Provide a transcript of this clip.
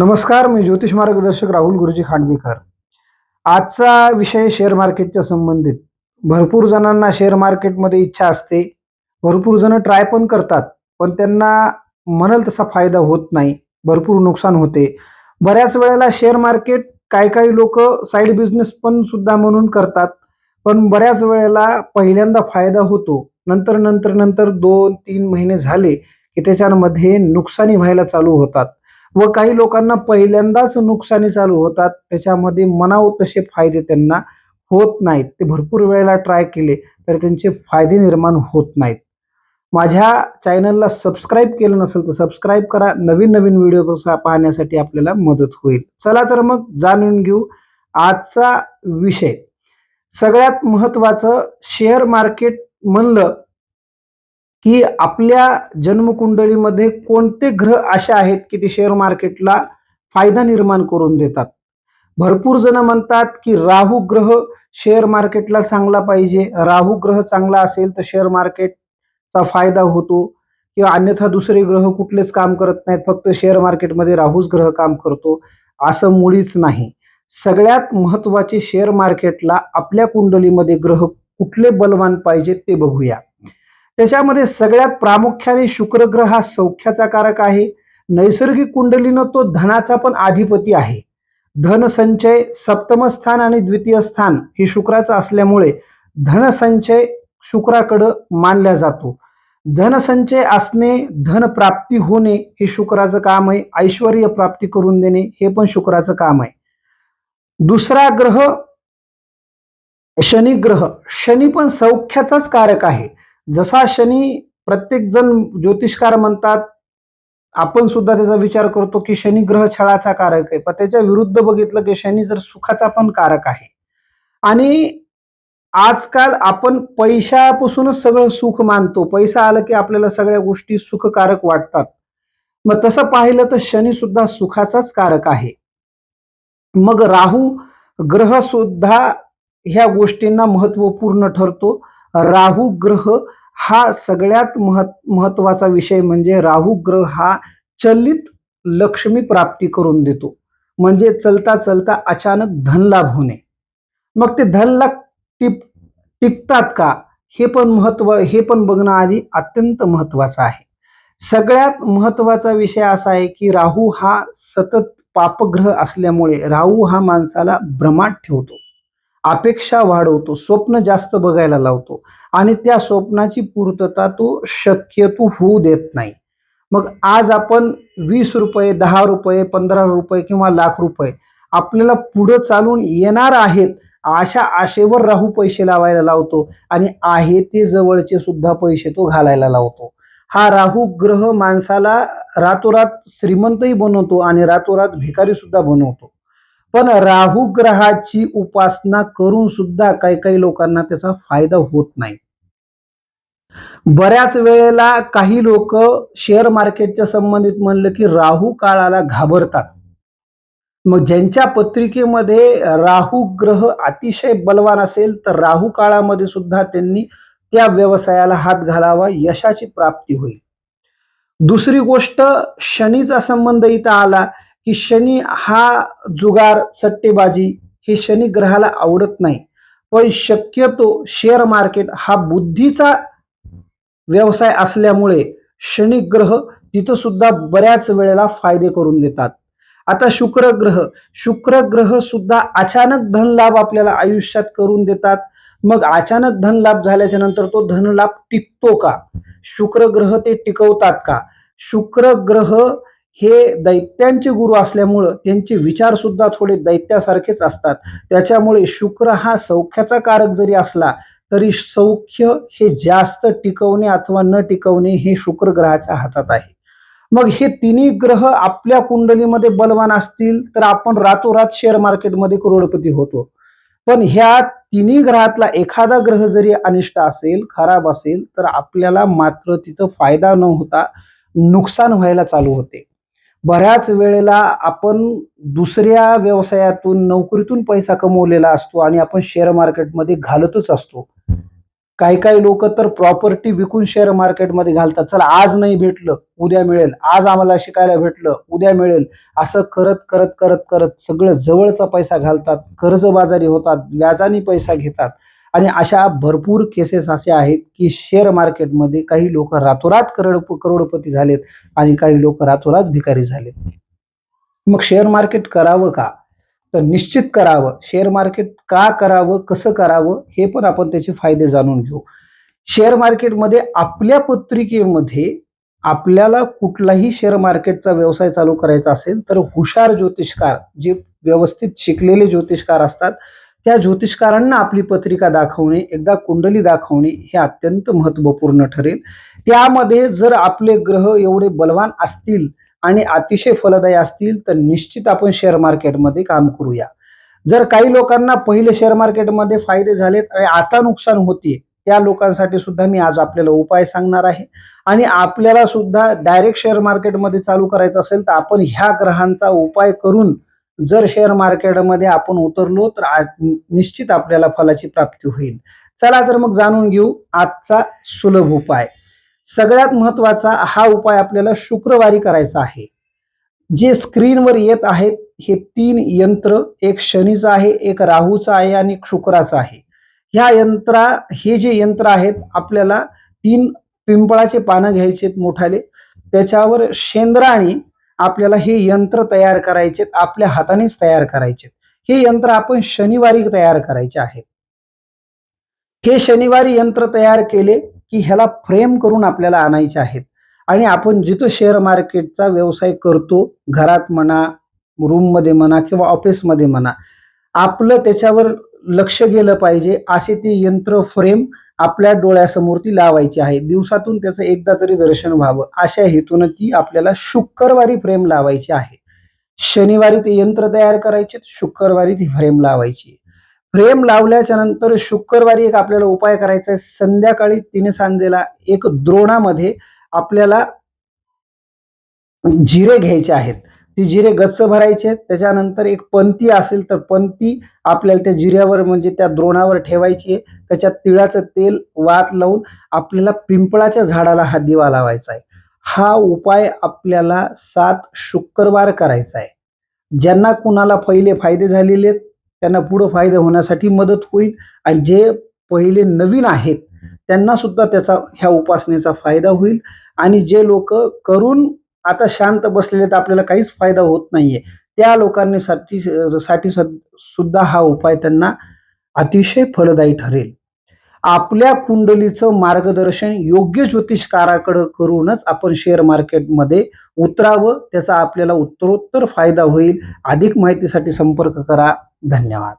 नमस्कार मी ज्योतिष मार्गदर्शक राहुल गुरुजी खांडवीकर. आजचा विषय शेअर मार्केटच्या संबंधित. भरपूर जणांना शेअर मार्केटमध्ये इच्छा असते. भरपूर जण ट्राय पण करतात पण त्यांना म्हणाल तसा फायदा होत नाही. भरपूर नुकसान होते. बऱ्याच वेळेला शेअर मार्केट काही काही लोक साईड बिझनेस पण सुद्धा म्हणून करतात. पण बऱ्याच वेळेला पहिल्यांदा फायदा होतो. नंतर नंतर नंतर दोन तीन महिने झाले की त्याच्यामध्ये नुकसानी व्हायला चालू होतात. व काही लोकांना पहिल्यांदाच नुकसानी चालू होतात. त्याच्यामध्ये मनाव तसे फायदे त्यांना होत नाहीत. ते भरपूर वेळेला ट्राय केले तर त्यांचे फायदे निर्माण होत नाहीत. माझ्या चॅनलला सबस्क्राईब केलं नसेल तर सबस्क्राईब करा. नवीन नवीन व्हिडिओ पाहण्यासाठी आपल्याला मदत होईल. चला तर मग जाणून घेऊ आजचा विषय. सगळ्यात महत्वाचं शेअर मार्केट म्हणलं की आपल्या जन्मकुंडलीमध्ये कोणते ग्रह असे आहेत की ते शेअर मार्केटला फायदा निर्माण करून देतात? भरपूर जण म्हणतात की राहू ग्रह शेअर मार्केटला चांगला पाहिजे. राहू ग्रह चांगला असेल तर शेअर मार्केटचा फायदा होतो. किंवा अन्यथा दुसरे ग्रह कुठलेच काम करत नाहीत. फक्त शेअर मार्केटमध्ये राहूच ग्रह काम करतो. असं मुळीच नाही. सगळ्यात महत्त्वाचे शेअर मार्केटला आपल्या कुंडलीमध्ये ग्रह कुठले बलवान पाहिजेत ते बघूया. त्याच्यामध्ये सगळ्यात प्रामुख्याने शुक्र ग्रह हा सौख्याचा कारक आहे. नैसर्गिक कुंडलीनं तो धनाचा पण अधिपती आहे. धनसंचय सप्तम स्थान आणि द्वितीय स्थान हे शुक्राचं असल्यामुळे धनसंचय शुक्राकडं मानला जातो. धनसंचय असणे धन प्राप्ती होणे हे शुक्राचं काम आहे. ऐश्वर प्राप्ती करून देणे हे पण शुक्राचं काम आहे. दुसरा ग्रह शनी ग्रह. शनी पण सौख्याचाच कारक आहे. जसा शनी प्रत्येक जण ज्योतिषकार म्हणतात आपण सुद्धा त्याचा विचार करतो की शनी ग्रह छळाचा कारक आहे. पण त्याच्या विरुद्ध बघितलं की शनी जर सुखाचा पण कारक आहे. आणि आजकाल आपण पैशापासूनच सगळं सुख मानतो. पैसा आला की आपल्याला सगळ्या गोष्टी सुखकारक वाटतात. मग तसं पाहिलं तर शनी सुद्धा सुखाचाच कारक आहे. मग राहू ग्रह सुद्धा ह्या गोष्टींना महत्त्वपूर्ण ठरतो. राहू ग्रह हा सगळ्यात महत् महत्त्वाचा विषय म्हणजे राहू ग्रह हा चलित लक्ष्मी प्राप्ती करून देतो. म्हणजे चलता चलता अचानक धनलाभ होणे. मग ते धनलाभ टिप टिकतात का? हे पण महत्त्व हे पण बघणं आधी अत्यंत महत्वाचं आहे. सगळ्यात महत्त्वाचा विषय असा आहे की राहू हा सतत पापग्रह असल्यामुळे राहू हा माणसाला भ्रमात ठेवतो. अपेक्षा वाढवतो स्वप्न जास्त बघायला लावतो आणि त्या स्वप्नाची पूर्तता तो शक्यतो होऊ देत नाही. मग आज आपण वीस रुपये दहा रुपये पंधरा रुपये किंवा लाख रुपये आपल्याला पुढं चालून येणार आहेत अशा आशेवर राहू पैसे लावायला लावतो आणि आहे ते जवळचे सुद्धा पैसे तो घालायला लावतो. हा राहू ग्रह माणसाला रातोरात श्रीमंतही बनवतो आणि रातोरात भिकारी सुद्धा बनवतो. पण राहू ग्रहाची उपासना करून सुद्धा काही काही लोकांना त्याचा फायदा होत नाही. बऱ्याच वेळेला काही लोक शेअर मार्केटच्या संबंधित म्हणलं की राहू काळाला घाबरतात. मग ज्यांच्या पत्रिकेमध्ये राहू ग्रह अतिशय बलवान असेल तर राहू काळामध्ये सुद्धा त्यांनी त्या व्यवसायाला हात घालावा यशाची प्राप्ती होईल. दुसरी गोष्ट शनीचा संबंध इथं आला की शनी हा जुगार सट्टेबाजी हे शनी ग्रहाला आवडत नाही. पण शक्यतो शेअर मार्केट हा बुद्धीचा व्यवसाय असल्यामुळे शनी ग्रह तिथं सुद्धा बऱ्याच वेळेला फायदे करून देतात. आता शुक्र ग्रह शुक्र ग्रह सुद्धा अचानक धनलाभ आपल्याला आयुष्यात करून देतात. मग अचानक धनलाभ झाल्याच्यानंतर तो धनलाभ टिकतो का? शुक्र ग्रह ते टिकवतात का? शुक्र ग्रह हे दैत्यांचे गुरु असल्यामुळं त्यांचे विचार सुद्धा थोडे दैत्यासारखेच असतात. त्याच्यामुळे शुक्र हा सौख्याचा कारक जरी असला तरी सौख्य हे जास्त टिकवणे अथवा न टिकवणे हे शुक्र ग्रहाच्या हातात आहे. मग हे तिन्ही ग्रह आपल्या कुंडलीमध्ये बलवान असतील तर आपण रातोरात शेअर मार्केटमध्ये करोडपती होतो. पण ह्या तिन्ही ग्रहातला एखादा ग्रह जरी अनिष्ट असेल खराब असेल तर आपल्याला मात्र तिथं फायदा न होता नुकसान व्हायला चालू होते. बऱ्याच वेळेला आपण दुसऱ्या व्यवसायातून नोकरीतून पैसा कमवलेला असतो आणि आपण शेअर मार्केटमध्ये घालतच असतो. काही काही लोक तर प्रॉपर्टी विकून शेअर मार्केटमध्ये घालतात. चला आज नाही भेटलं उद्या मिळेल. आज आम्हाला शिकायला भेटलं उद्या मिळेल. असं करत करत करत करत सगळं जवळचा पैसा घालतात. कर्जबाजारी होतात व्याजाने पैसा घेतात. आणि अशा भरपूर केसेस असे आहेत की शेअर मार्केटमध्ये काही लोक रातोरात करोड करोडपती झालेत आणि काही लोक रातोरात भिकारी झालेत. मग शेअर मार्केट करावं का? तर निश्चित करावं. शेअर मार्केट का करावं कसं करावं हे पण आपण त्याचे फायदे जाणून घेऊ. शेअर मार्केटमध्ये आपल्या पत्रिकेमध्ये आपल्याला कुठलाही शेअर मार्केटचा व्यवसाय चालू करायचा असेल तर हुशार ज्योतिषकार जे व्यवस्थित शिकलेले ज्योतिषकार असतात त्या ज्योतिषकारांना आपली पत्रिका दाखवणे एकदा कुंडली दाखवणे हे अत्यंत महत्त्वपूर्ण ठरेल. त्यामध्ये जर आपले ग्रह एवढे बलवान असतील आणि अतिशय फलदायी असतील तर निश्चित आपण शेअर मार्केटमध्ये काम करूया. जर काही लोकांना पहिले शेअर मार्केटमध्ये फायदे झालेत आणि आता नुकसान होते त्या लोकांसाठी सुद्धा मी आज आपल्याला उपाय सांगणार आहे. आणि आपल्याला सुद्धा डायरेक्ट शेअर मार्केटमध्ये चालू करायचं असेल तर आपण ह्या ग्रहांचा उपाय करून जर शेअर मार्केटमध्ये आपण उतरलो तर निश्चित आपल्याला फलाची प्राप्ती होईल. चला तर मग जाणून घेऊ आजचा सुलभ उपाय. सगळ्यात महत्त्वाचा हा उपाय आपल्याला शुक्रवारी करायचा आहे. जे स्क्रीनवर येत आहेत हे तीन यंत्र एक शनीचं आहे एक राहूचं आहे आणि शुक्राचं आहे. ह्या यंत्रा हे जे यंत्र आहेत आपल्याला तीन पिंपळाचे पानं घ्यायचे आहेत मोठाले. त्याच्यावर शेंद्राणी आपल्याला हे यंत्र तयार करायचे आपल्या हातानेच तयार करायचे हे यंत्र आपण शनिवारी तयार करायचे आहेत. हे शनिवारी यंत्र तयार केले की ह्याला फ्रेम करून आपल्याला आणायचे आहेत. आणि आपण जिथं शेअर मार्केटचा व्यवसाय करतो घरात म्हणा रूममध्ये म्हणा किंवा ऑफिसमध्ये म्हणा आपलं त्याच्यावर लक्ष गेलं पाहिजे असे ते यंत्र फ्रेम आपल्या डोळ्यासमोर ती लावायची आहे. दिवसातून त्याचं एकदा तरी दर्शन व्हावं. अशा हेतून ती आपल्याला शुक्रवारी फ्रेम लावायची आहे. शनिवारी ते यंत्र तयार करायचे शुक्रवारी ती फ्रेम लावायची. फ्रेम लावल्याच्या नंतर शुक्रवारी एक आपल्याला उपाय करायचा आहे. संध्याकाळी तिने सांगलेला एक द्रोणामध्ये आपल्याला जिरे घ्यायचे आहेत. ती जिरे गच्च भरायचे त्याच्यानंतर एक पंती असेल तर पंती आपल्याला त्या जिऱ्यावर म्हणजे त्या द्रोणावर ठेवायची आहे. त्याच्यात तिळाचं तेल वात लावून आपल्याला पिंपळाच्या झाडाला हा दिवा लावायचा आहे. हा उपाय आपल्याला सात शुक्रवार करायचा आहे. ज्यांना कुणाला पहिले फायदे झालेले आहेत त्यांना पुढं फायदे होण्यासाठी मदत होईल आणि जे पहिले नवीन आहेत त्यांना सुद्धा त्याचा ह्या उपासनेचा फायदा होईल. आणि जे लोक करून आता शांत बसलेले तर आपल्याला काहीच फायदा होत नाहीये त्या लोकांनी साठी साठी सुद्धा हा उपाय त्यांना अतिशय फलदायी ठरेल. आपल्या कुंडलीचं मार्गदर्शन योग्य ज्योतिषकाराकडं करूनच आपण शेअर मार्केटमध्ये उतरावं त्याचा आपल्याला उत्तरोत्तर फायदा होईल. अधिक माहितीसाठी संपर्क करा. धन्यवाद.